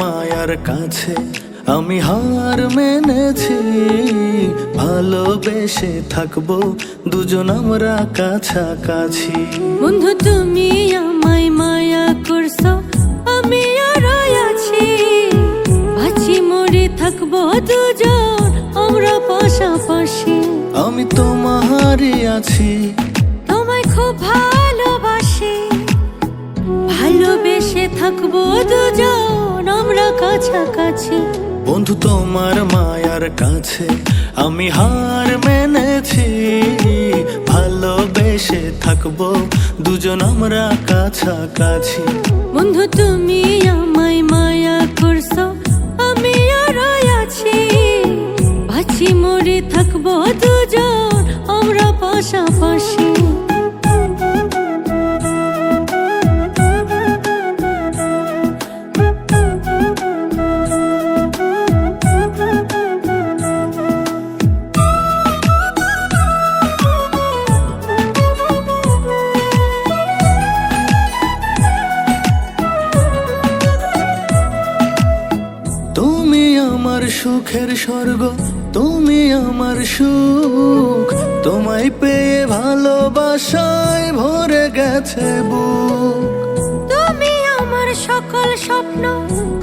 মায়ার কাছে আমি হার মেনেছি। ভালোবেসে থাকব দুজন আমরা কাছাকাছি। বন্ধু তুমি আমায় মায়া করছ আমি আর আছি। আছি মরে থাকব দুজন আমরা পাশাপাশি। আমি তোমারই আছি। তোমায় খুব ভালোবাসি। ভালোবেসে থাকব দুজন আমরা কাছাকাছি। বন্ধু তোমার মায়ার কাছে আমি হার মেনেছি। ভালোবেসে থাকব দুজন আমরা কাছাকাছি। বন্ধু তুমি আমায় মায়া করছ আমি আর আছি। আছি মরে থাকব দুজন আমরা পাশাপাশি। আমার সুখের স্বর্গ তুমি আমার সুখ। তোমায় পেয়ে ভালোবাসায় ভরে গেছে বুক। তুমি আমার সকল স্বপ্ন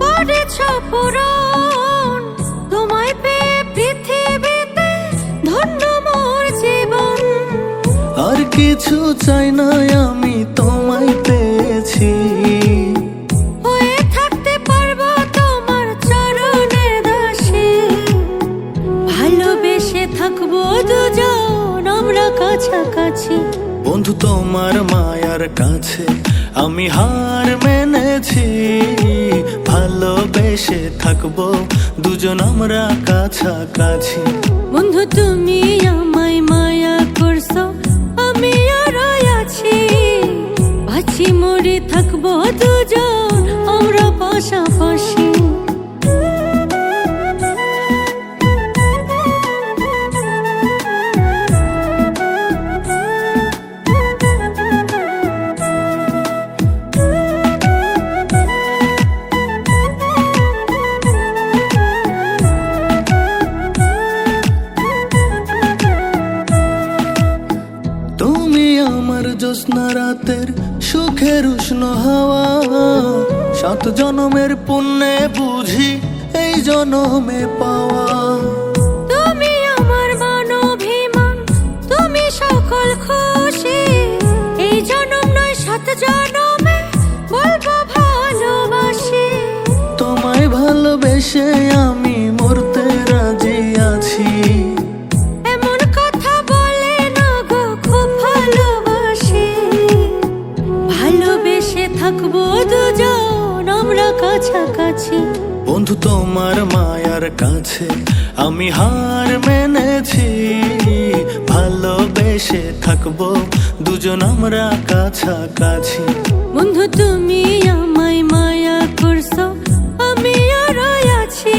করেছ পূরণ। তোমায় পেয়ে পৃথিবীতে ধন্য মোর জীবন। আর কিছু চাই না আমি তোমায় পেয়েছি। কাছাকাছি। বন্ধু তোমার মায়ার কাছে আমি হার মেনেছি। ভালোবেসে থাকব দুজন আমরা কাছাকাছি। বন্ধু তুমি আমায় মায়া তুমি আমার জ্যোৎস্না রাতের সুখের উষ্ণ হাওয়া। সাত জনমের পুণ্যে বুঝি এই জনমে পাওয়া। তুমি আমার মানভিমান তুমি সকল খুশি। এই জনম নয় সাত জনমে বলব ভালোবাসি। তোমায় ভালোবেসে আমি থাকব দুজন আমরা কাছাকাছি। বন্ধু তোমার মায়ার কাছে আমি হার মেনেছি। ভালোবেসে থাকব দুজন আমরা কাছাকাছি। বন্ধু তুমি আমায় মায়া করছ আমি আর আছি।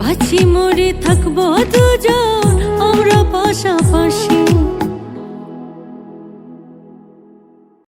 বাঁচি মরে থাকব দু